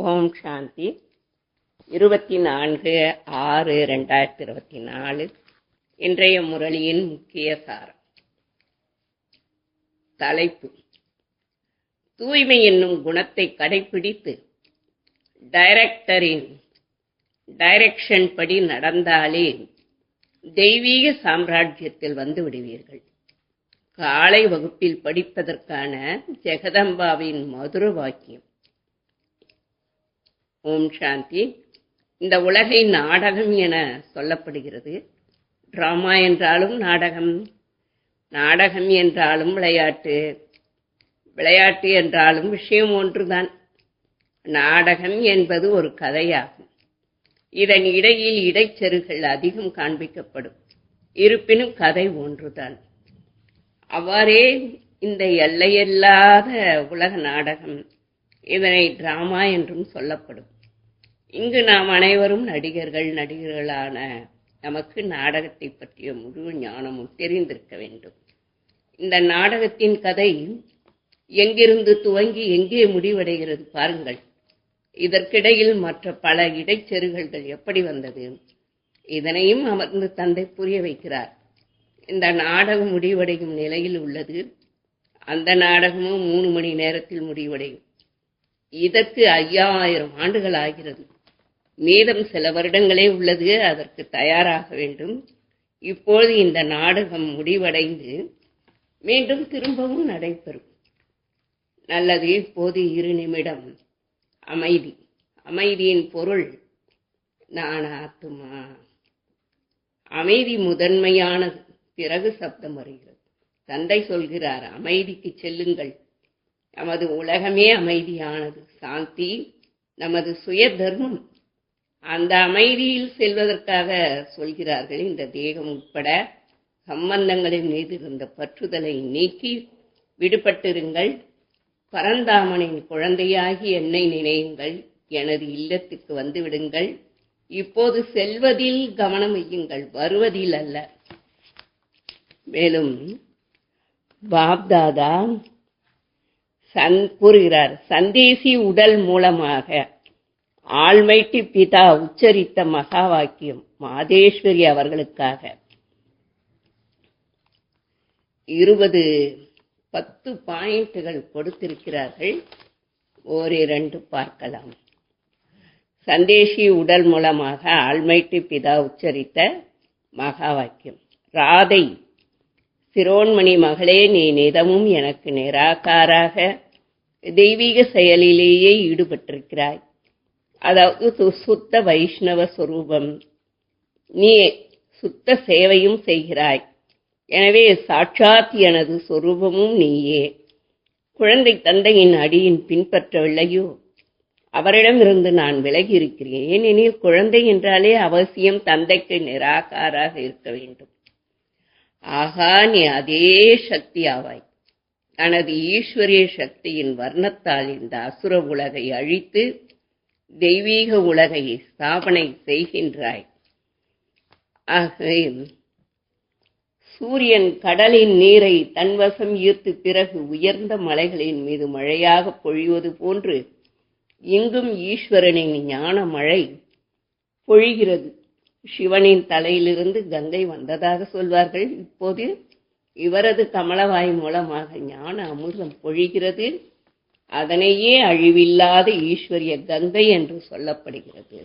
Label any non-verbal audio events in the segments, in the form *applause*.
ஓம் சாந்தி. இருபத்தி நான்கு ஆறு ரெண்டாயிரத்தி இருபத்தி நாலு இன்றைய முரளியின் முக்கிய சாரம். தலைப்பு. தூய்மை என்னும் குணத்தை கடைபிடித்து டைரக்டரின் டைரக்ஷன் படி நடந்தாலே தெய்வீக சாம்ராஜ்யத்தில் வந்து விடுவீர்கள். காலை வகுப்பில் படிப்பதற்கான ஜெகதம்பாவின் மதுர வாக்கியம். ஓம் சாந்தி. இந்த உலகை நாடகம் என சொல்லப்படுகிறது. ட்ராமா என்றாலும் நாடகம் நாடகம் என்றாலும் விளையாட்டு விளையாட்டு என்றாலும் விஷயம் ஒன்றுதான். நாடகம் என்பது ஒரு கதையாகும். இதன் இடையில் இடைச்செருகள் அதிகம் காண்பிக்கப்படும். இருப்பினும் கதை ஒன்றுதான். அவ்வாறே இந்த எல்லையில்லாத உலக நாடகம் இதனை டிராமா என்றும் சொல்லப்படும். இங்கு நாம் அனைவரும் நடிகர்கள் நடிகர்களான நமக்கு நாடகத்தை பற்றிய முழு ஞானமும் தெரிந்திருக்க வேண்டும். இந்த நாடகத்தின் கதை எங்கிருந்து துவங்கி எங்கே முடிவடைகிறது பாருங்கள். இதற்கிடையில் மற்ற பல இடைச்செருகல்கள் எப்படி வந்தது? இதனையும் அமர்ந்து தந்தை புரிய வைக்கிறார். இந்த நாடகம் முடிவடையும் நிலையில் உள்ளது. அந்த நாடகமும் மூணு மணி நேரத்தில் முடிவடையும். இதற்கு ஐயாயிரம் ஆண்டுகள் ஆகிறது. மீதம் சில வருடங்களே உள்ளது அதற்கு தயாராக வேண்டும். இப்போது இந்த நாடகம் முடிவடைந்து மீண்டும் திரும்பவும் நடைபெறும். நல்லது இப்போது இரு நிமிடம். அமைதி. அமைதியின் பொருள் நான் ஆத்துமா அமைதி முதன்மையானது. பிறகு சப்தம் வருகிறது. தந்தை சொல்கிறார் அமைதிக்கு செல்லுங்கள். நமது உலகமே அமைதியானது. சாந்தி நமது சுய தர்மம் அந்த அமைதியில் செல்வதற்காக சொல்கிறார்கள் இந்த தேகம் உட்பட சம்பந்தங்களின் மீது இருந்த பற்றுதலை நீக்கி விடுபட்டிருங்கள். பரந்தாமனின் குழந்தையாகி என்னை நினையுங்கள் எனது இல்லத்துக்கு வந்து விடுங்கள் இப்போது செல்வதில் கவனம் வையுங்கள் வருவதில் அல்ல. மேலும் பாப்தாதா சந் கூறுகிறார் சந்தேசி உடல் மூலமாக ஆள்மைட்டி பிதா உச்சரித்த மகா வாக்கியம் மாதேஸ்வரி அவர்களுக்காக. இருபது பத்து பாயிண்ட்டுகள் கொடுத்திருக்கிறார்கள். ஓரிரண்டு பார்க்கலாம். சந்தேஷி உடல் மூலமாக ஆள்மைட்டி பிதா உச்சரித்த மகா வாக்கியம் ராதை சிரோன்மணி மகளே நீ நிதமும் எனக்கு நிராகாராக தெய்வீக செயலிலேயே ஈடுபட்டிருக்கிறாய். அதாவது சுத்த வைஷ்ணவ சொரூபம். நீ சுத்த சேவையும் செய்கிறாய். எனவே சாட்சாத் எனது சொரூபமும் நீயே. குழந்தை தந்தையின் அடியின் பின்பற்றவில்லையோ? அவரிடமிருந்து நான் விலகி இருக்கிறேன் ஏனெனில் குழந்தை என்றாலே அவசியம் தந்தைக்கு நிராகாராக இருக்க வேண்டும். ஆகா நீ அதே சக்தி ஆவாய். தனது ஈஸ்வரிய சக்தியின் வர்ணத்தால் இந்த அசுர உலகை அழித்து தெய்வீக உலகை ஸ்தாபனை செய்கின்றாய். ஆகவே சூரியன் கடலின் நீரை தன்வசம் ஈர்த்து பிறகு உயர்ந்த மலைகளின் மீது மழையாக பொழிவது போன்று இங்கும் ஈஸ்வரனின் ஞான மழை பொழிகிறது. சிவனின் தலையிலிருந்து கங்கை வந்ததாக சொல்வார்கள். இப்போது இவரது கமலவாய் மூலமாக ஞான அமிர்தம் பொழிகிறது. அதனையே அழிவில்லாத ஈஸ்வரிய கங்கை என்று சொல்லப்படுகிறது.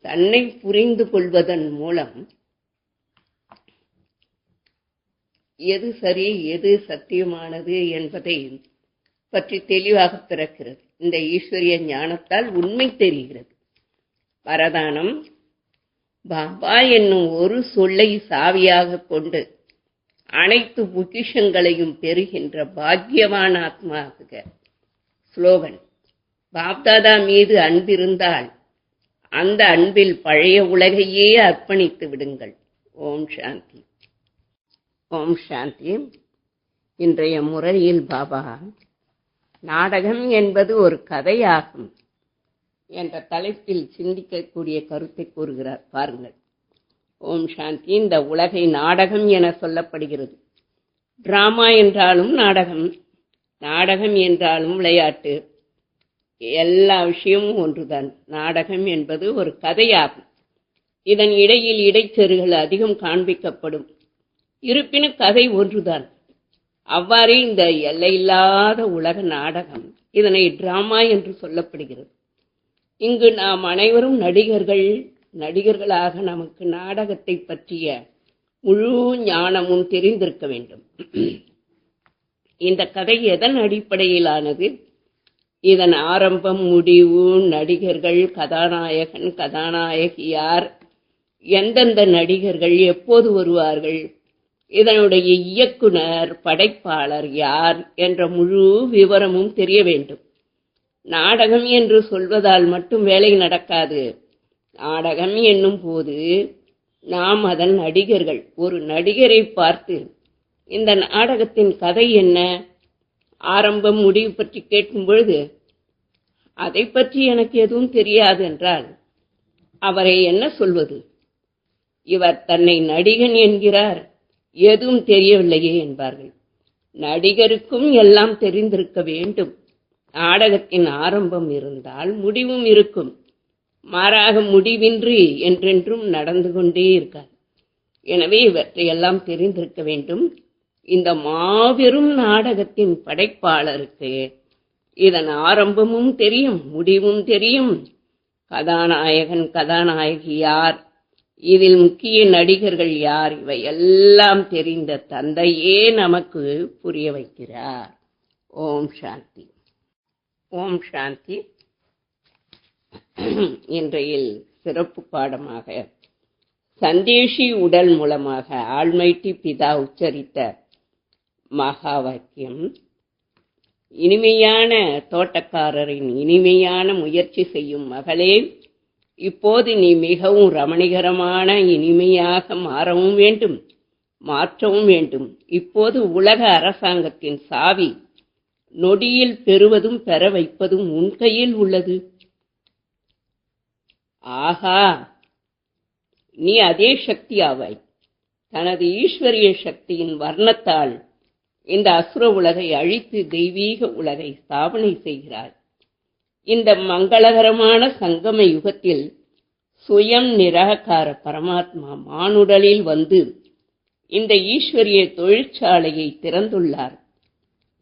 தன்னை புரிந்து கொள்வதன் மூலம் எது சரி எது சத்தியமானது என்பதை பற்றி தெளிவாக பிறக்கிறது. இந்த ஈஸ்வரிய ஞானத்தால் உண்மை தெரிகிறது. வரதானம் பாபா என்னும் ஒரு சொல்லை சாவியாக கொண்டு அனைத்து பொக்கிஷங்களையும் பெறுகின்ற பாக்கியவான் ஆத்மாவுக ஸ்லோகன். பாப்தாதா மீது அன்பிருந்தால் அந்த அன்பில் பழைய உலகையே அர்ப்பணித்து விடுங்கள். ஓம் சாந்தி. ஓம் சாந்தி. இன்றைய முறையில் பாபா நாடகம் என்பது ஒரு கதையாகும் என்ற தலைப்பில் சிந்திக்கக்கூடிய கருத்தை கூறுகிறார். பாருங்கள். ஓம் சாந்தி. இந்த உலகை நாடகம் என சொல்லப்படுகிறது. டிராமா என்றாலும் நாடகம் நாடகம் என்றாலும் விளையாட்டு எல்லா விஷயமும் ஒன்றுதான். நாடகம் என்பது ஒரு கதையாகும். இதன் இடையில் இடைச்செருகள் அதிகம் காண்பிக்கப்படும். இருப்பினும் கதை ஒன்றுதான். அவ்வாறே இந்த எல்லையில்லாத உலக நாடகம் இதனை டிராமா என்று சொல்லப்படுகிறது. இங்கு நாம் அனைவரும் நடிகர்கள் நடிகர்களாக நமக்கு நாடகத்தை பற்றிய முழு ஞானமும் தெரிந்திருக்க வேண்டும். இந்த கதை எதன் அடிப்படையிலானது? இதன் ஆரம்பம் முடிவு நடிகர்கள் கதாநாயகன் கதாநாயகியார் எந்தெந்த நடிகர்கள் எப்போது வருவார்கள் இதனுடைய இயக்குனர் படைப்பாளர் யார் என்ற முழு விவரமும் தெரிய வேண்டும். நாடகம் என்று சொல்வதால் மட்டும் வேலை நடக்காது. நாடகம் என்னும் போது நாம் அதன் நடிகர்கள். ஒரு நடிகரை பார்த்து இந்த நாடகத்தின் கதை என்ன? ஆரம்பம் முடிவு பற்றி கேட்கும் பொழுது அதை பற்றி எனக்கு எதுவும் தெரியாது என்றால் அவரை என்ன சொல்வது? இவர் தன்னை நடிகன் என்கிறார் எதுவும் தெரியவில்லையே என்பார்கள். நடிகருக்கும் எல்லாம் தெரிந்திருக்க வேண்டும். நாடகத்தின் ஆரம்பம் இருந்தால் முடிவும் இருக்கும். மாறாக முடிவின்றி என்றென்றும் நடந்து கொண்டே இருக்கார். எனவே இவற்றையெல்லாம் தெரிந்திருக்க வேண்டும். இந்த மாபெரும் நாடகத்தின் படைப்பாளருக்கு இதன் ஆரம்பமும் தெரியும் முடிவும் தெரியும். கதாநாயகன் கதாநாயகி யார்? இதில் முக்கிய நடிகர்கள் யார்? இவை எல்லாம் தெரிந்த தந்தையே நமக்கு புரிய வைக்கிறார். ஓம் சாந்தி. ஓம் சாந்தி. *clears throat* இன்றையில் சிறப்பு பாடமாக சந்தேஷி உடல் மூலமாக ஆள்மைட்டி பிதா உச்சரித்த மகா வாக்கியம் இனிமையான தோட்டக்காரரின் இனிமையான முயற்சி செய்யும் மகளே இப்போது நீ மிகவும் ரமணிகரமான இனிமையாக மாறவும் வேண்டும் மாற்றவும் வேண்டும். இப்போது உலக அரசாங்கத்தின் சாவி நொடியில் பெறுவதும் பெற வைப்பதும் உன் கையில் உள்ளது. ஆகா நீ அதே சக்தியாவாய். தனது ஈஸ்வரிய சக்தியின் வர்ணத்தால் இந்த அசுர உலகை அழித்து தெய்வீக உலகை ஸ்தாபனை செய்கிறாய். இந்த மங்களகரமான சங்கம யுகத்தில் சுயம் நிராகார பரமாத்மா மானுடலில் வந்து இந்த ஈஸ்வரிய தொழிற்சாலையை திறந்துள்ளார்.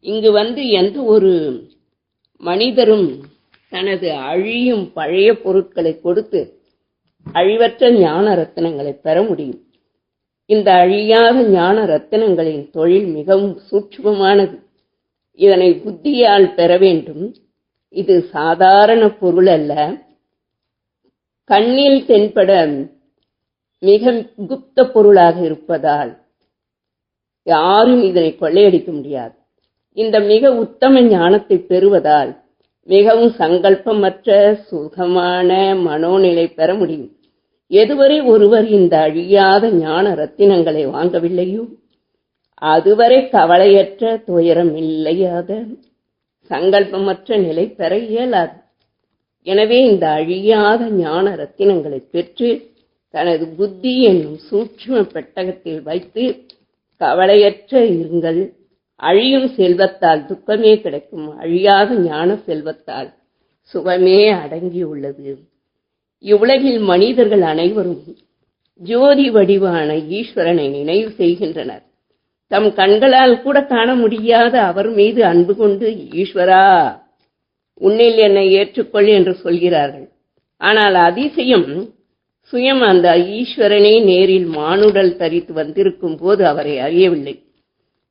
இங்கு வந்து எந்த ஒரு மனிதரும் தனது அழியும் பழைய பொருட்களை கொடுத்து அழிவற்ற ஞான ரத்தினங்களை பெற முடியும். இந்த அழியாத ஞான ரத்தினங்களின் தொழில் மிகவும் சூட்சுமமானது. இதனை புத்தியால் பெற வேண்டும். இது சாதாரண பொருள் அல்ல. கண்ணில் தென்பட மிக குப்த பொருளாக இருப்பதால் யாரும் இதனை கொள்ளையடிக்க முடியாது. இந்த மிக உத்தம ஞானத்தை பெறுவதால் மிகவும் சங்கல்பமற்ற சுகமான மனோநிலை பெற முடியும். எதுவரை ஒருவர் இந்த அழியாத ஞான ரத்தினங்களை வாங்கவில்லையோ அதுவரை கவலையற்ற துயரம் இல்லையாத சங்கல்பமற்ற நிலை பெற இயலாது. எனவே இந்த அழியாத ஞான ரத்தினங்களை பெற்று தனது புத்தி என்னும் சூட்சும பெட்டகத்தில் வைத்து கவலையற்ற இருங்கள். அழியும் செல்வத்தால் துக்கமே கிடைக்கும் அழியாத ஞான செல்வத்தால் சுகமே அடங்கியுள்ளது. இவ்வுலகில் மனிதர்கள் அனைவரும் ஜோதி வடிவான ஈஸ்வரனை நினைவு செய்கின்றனர். தம் கண்களால் கூட காண முடியாத அவர் மீது அன்பு கொண்டு ஈஸ்வரா உன்னில் என்னை ஏற்றுக்கொள் என்று சொல்கிறார்கள். ஆனால் அதிசயம் சுயம் அந்த ஈஸ்வரனை நேரில் மானுடல் தரித்து வந்திருக்கும் போது அவரை அறியவில்லை.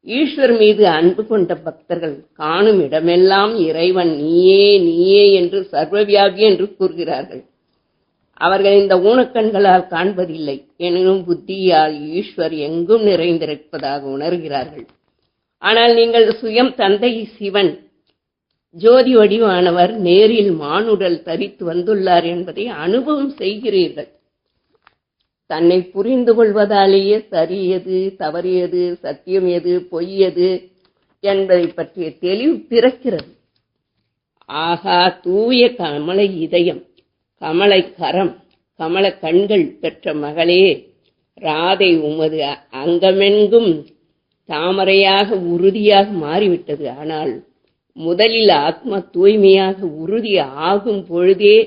ஈஸ்வர் மீது அன்பு கொண்ட பக்தர்கள் காணும் இடமெல்லாம் இறைவன் நீயே நீயே என்று சர்வவியாபி என்று கூறுகிறார்கள். அவர்கள் இந்த ஊனக்கண்களால் காண்பதில்லை. எனினும் புத்தியால் ஈஸ்வர் எங்கும் நிறைந்திருப்பதாக உணர்கிறார்கள். ஆனால் நீங்கள் சுயம் தந்தை சிவன் ஜோதி வடிவானவர் நேரில் மானுடல் தரித்து வந்துள்ளார் என்பதை அனுபவம் செய்கிறீர்கள். தன்னை புரிந்து கொள்வதாலேயே சரியது தவறியது சத்தியம் எது பொய் எது என்பதை பற்றிய தெளிவு பிறக்கிறது. ஆகா தூய கமலை இதயம் கமலை கரம் கமல கண்கள் பெற்ற மகளே ராதை உமது அங்கமெங்கும் தாமரையாக உறுதியாக மாறிவிட்டது. ஆனால் முதலில் ஆத்மா தூய்மையாக உறுதி ஆகும் பொழுதே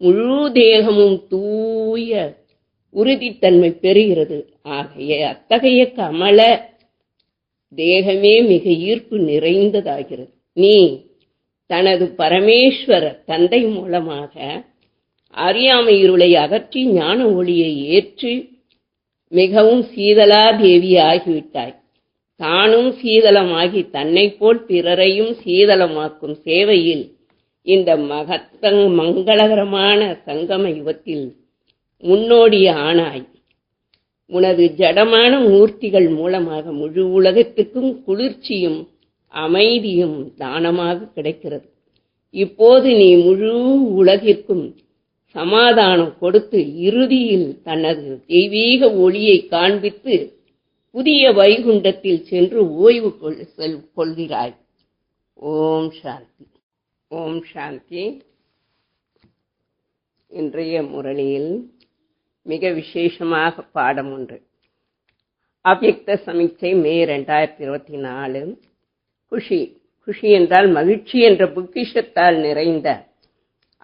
முழு தேகமும் தூய உறுதித்தன்மை பெறுகிறது. ஆகைய அத்தகைய கமல தேகமே மிக ஈர்ப்பு நிறைந்ததாகிறது. நீ தனது பரமேஸ்வர தந்தை மூலமாக அறியாமை இருளை அகற்றி ஞான ஒளியை ஏற்று மிகவும் சீதலா தேவி ஆகிவிட்டாய் தானும் சீதளமாகி தன்னை போல் பிறரையும் சீதளமாக்கும் சேவையில் இந்த மகத்தங் மங்களகரமான சங்கம யுகத்தில் முன்னோடி ஆனாய் உனது ஜடமான மூர்த்திகள் மூலமாக முழு உலகத்துக்கும் குளிர்ச்சியும் அமைதியும் தானமாக கிடைக்கிறது. இப்போது நீ முழு உலகிற்கும் சமாதானம் கொடுத்து இறுதியில் தனது தெய்வீக ஒளியை காண்பித்து புதிய வைகுண்டத்தில் சென்று ஓய்வு கொள் செல் கொள்கிறாய். ஓம் சாந்தி. ஓம் சாந்தி. இன்றைய முரளியில் மிக விசேஷமாக பாடம் ஒன்று. அவ்யக்த சமீட்சை மே ரெண்டாயிரத்தி இருபத்தி நாலு குஷி. குஷி என்றால் மகிழ்ச்சி என்ற பொக்கிஷத்தால் நிறைந்த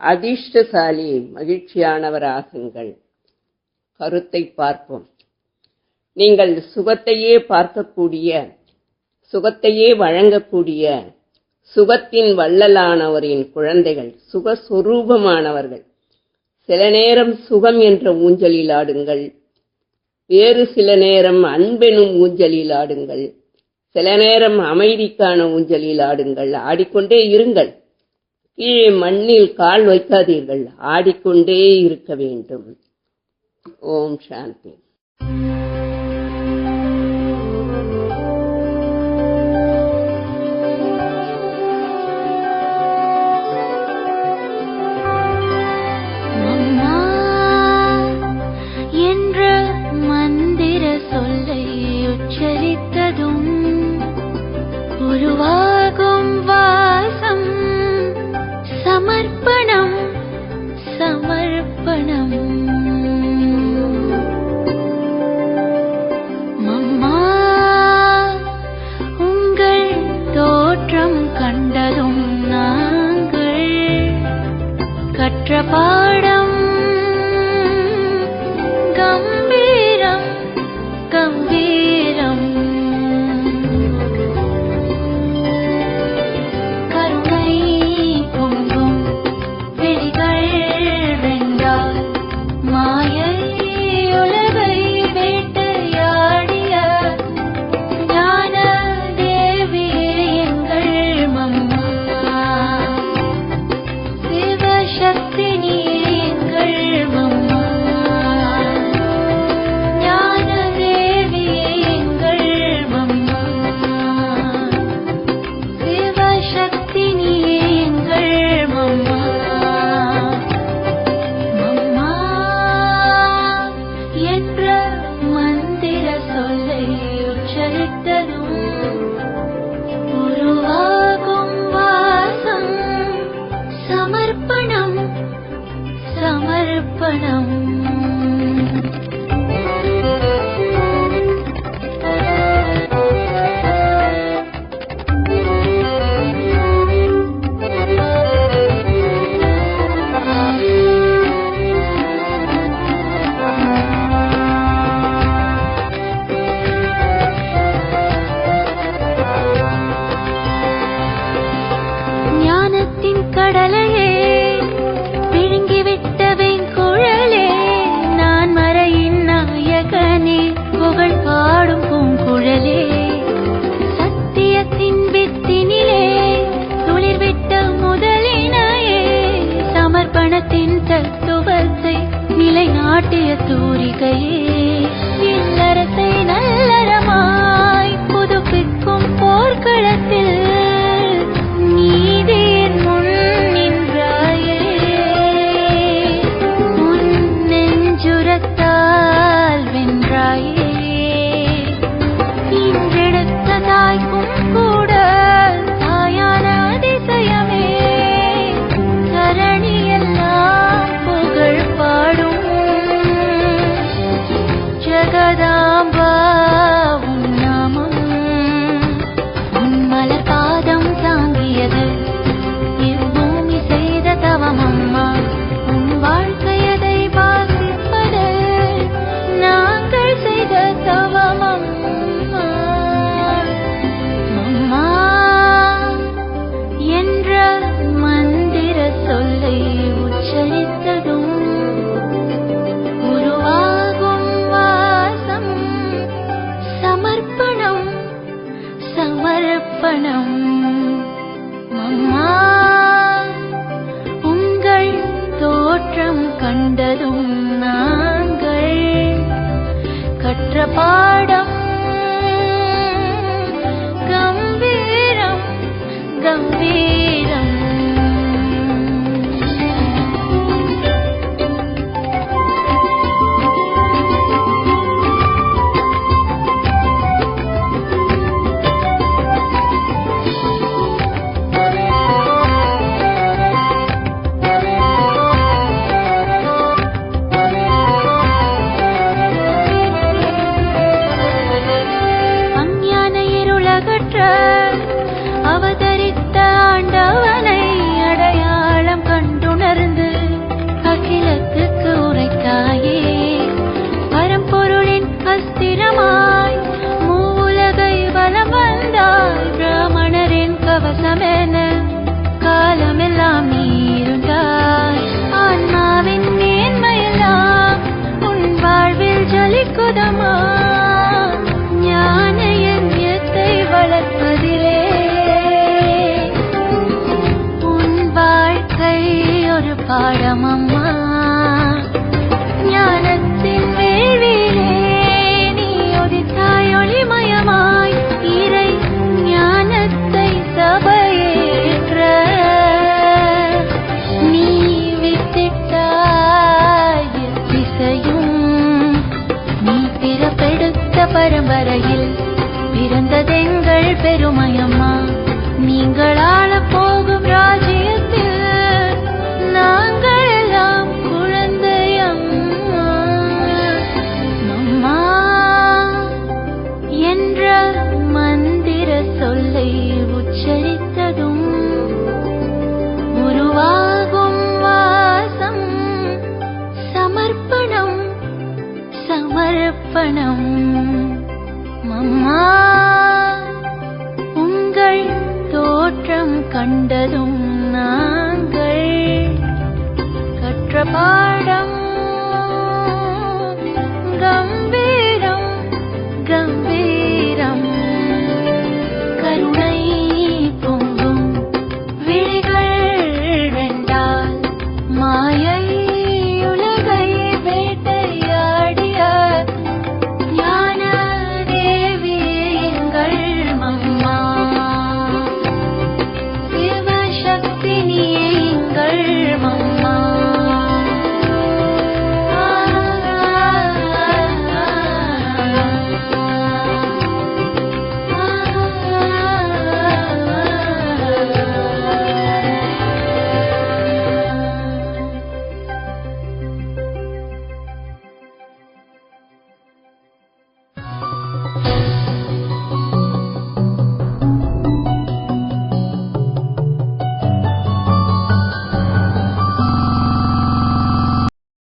அதிர்ஷ்டசாலி மகிழ்ச்சியானவராகுங்கள். கருத்தை பார்ப்போம். நீங்கள் சுகத்தையே பார்க்கக்கூடிய சுகத்தையே வழங்கக்கூடிய சுகத்தின் வள்ளலானவரின் குழந்தைகள் சுகஸ்வரூபமானவர்கள். சில நேரம் சுகம் என்ற ஊஞ்சலில் ஆடுங்கள். வேறு சில நேரம் அன்பெனும் ஊஞ்சலில் ஆடுங்கள். சில நேரம் அமைதிக்கான ஊஞ்சலில் ஆடுங்கள். ஆடிக்கொண்டே இருங்கள். கீழே மண்ணில் கால் வைக்காதீர்கள். ஆடிக்கொண்டே இருக்க வேண்டும். ஓம் சாந்தி. சமர்ப்பணம்